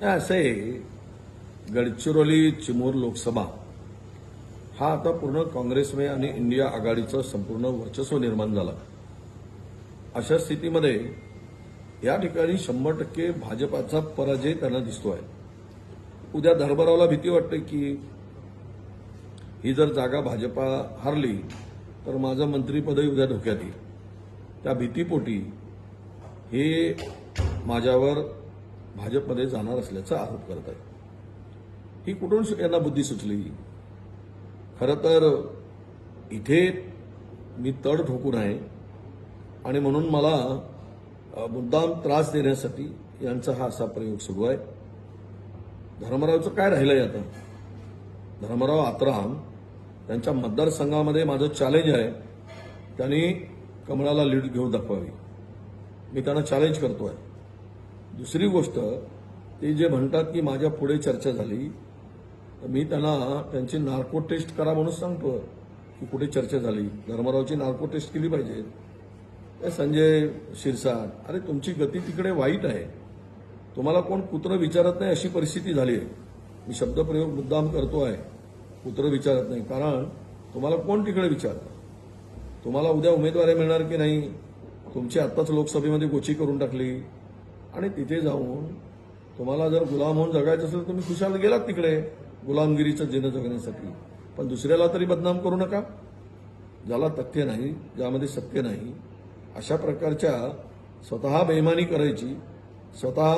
नाही, असं आहे गडचिरोली चिमूर लोकसभा हा आता पूर्ण काँग्रेसमय आणि इंडिया आघाडीचं संपूर्ण वर्चस्व निर्माण झालं. अशा स्थितीमध्ये या ठिकाणी शंभर टक्के भाजपाचा पराजय त्यांना दिसतोय. उद्या धर्मरावला भीती वाटते की ही जर जागा भाजपा हारली तर माझं मंत्रीपदही उद्या धोक्यात येईल. त्या भीतीपोटी हे माझ्यावर भाजपमध्ये जाणार असल्याचा आरोप करत आहे ही कुठून यांना बुद्धी सुचली? खरं तर इथे मी तड ठोकून आहे आणि म्हणून मला मुद्दाम त्रास देण्यासाठी यांचा हा असा प्रयोग सुरू आहे. धर्मरावचं काय राहिलंय आता? धर्मराव आत्राम त्यांच्या मतदारसंघामध्ये माझं चॅलेंज आहे. त्यांनी कमळाला लीड घेऊन दाखवावी. मी त्यांना चॅलेंज करतोय. दुसरी गोष्ट ते जे म्हणतात की माझ्या पुढे चर्चा झाली तर मी त्यांना त्यांची नार्को टेस्ट करा म्हणून सांगतो की कुठे चर्चा झाली. धर्मरावची नार्को टेस्ट केली पाहिजे. ए, संजय शिरसाट अरे तुमची गती तिकडे वाईट आहे. तुम्हाला कोण कुत्र विचारत नाही अशी परिस्थिती झाली आहे. मी शब्दप्रयोग मुद्दाम करतो आहे. कुत्र विचारत नाही. कारण तुम्हाला कोण तिकडे विचारतं? तुम्हाला उद्या उमेदवारी मिळणार की नाही? तुमची आत्ताच लोकसभेमध्ये गोची करून टाकली. आणि तिथे जाऊन तुम्हाला जर गुलाम होऊन जगायचं असेल तर तुम्ही खुशाल गेलात तिकडे गुलामगिरीचं जिनं जगण्यासाठी. पण दुसऱ्याला तरी बदनाम करू नका. ज्याला तथ्य नाही ज्यामध्ये सत्य नाही अशा प्रकारच्या स्वतः बेमानी करायची स्वतः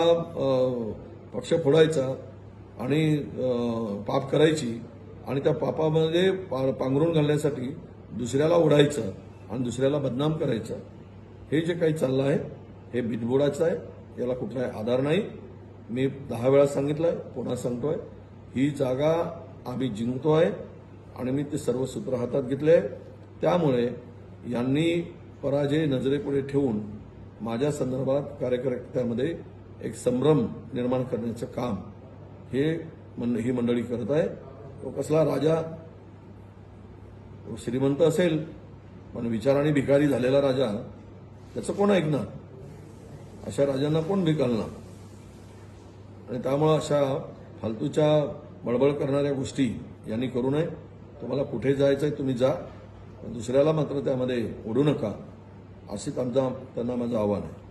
पक्ष फोडायचा आणि पाप करायची आणि त्या पापामध्ये पा- पांघरून घालण्यासाठी दुसऱ्याला ओढायचं आणि दुसऱ्याला बदनाम करायचं. हे जे काही चाललं आहे हे बिनबुडाचं आहे. याला कुठलाही आधार नाही. मी दहा वेळा सांगितलंय पुन्हा सांगतोय. ही जागा आम्ही जिंकतोय आणि मी ते सर्व सूत्र हातात घेतले. त्यामुळे यांनी पराजय नजरेपुढे ठेवून माझ्या संदर्भात कार्यकर्त्यामध्ये एक संभ्रम निर्माण करण्याचं काम हे मंड- ही मंडळी करत आहे. तो कसला राजा श्रीमंत असेल पण विचाराने भिकारी झालेला राजा त्याचं कोण ऐकणार? अशा राजांना कोण घालणार आणि त्यामुळं अशा फालतूच्या बळबळ करणाऱ्या गोष्टी यांनी करू नये. तुम्हाला कुठे जायचं आहे तुम्ही जा. दुसऱ्याला मात्र त्यामध्ये ओढू नका. असेच आमचा त्यांना माझं आव्हान आहे.